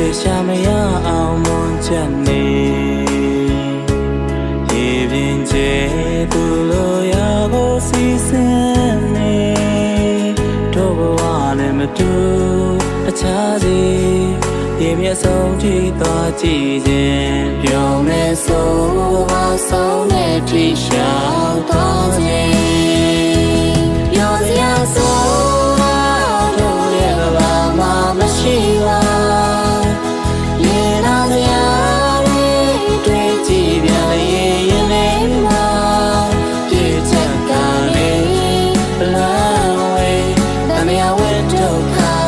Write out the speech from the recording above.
တွေရှာမရအောင်မွန်ချက်နေရေပြင်ကျဲသူလိုရာကိုစီစဉ်နေတို့ဘဝနဲ့မတူတခြားစီရေမျက်ဆုံးကြည့်သွားကြည့်ခြင်းပြောမယ်ဆိုပါဆုံးနဲ့ထိရှောက်သွားခြင်း window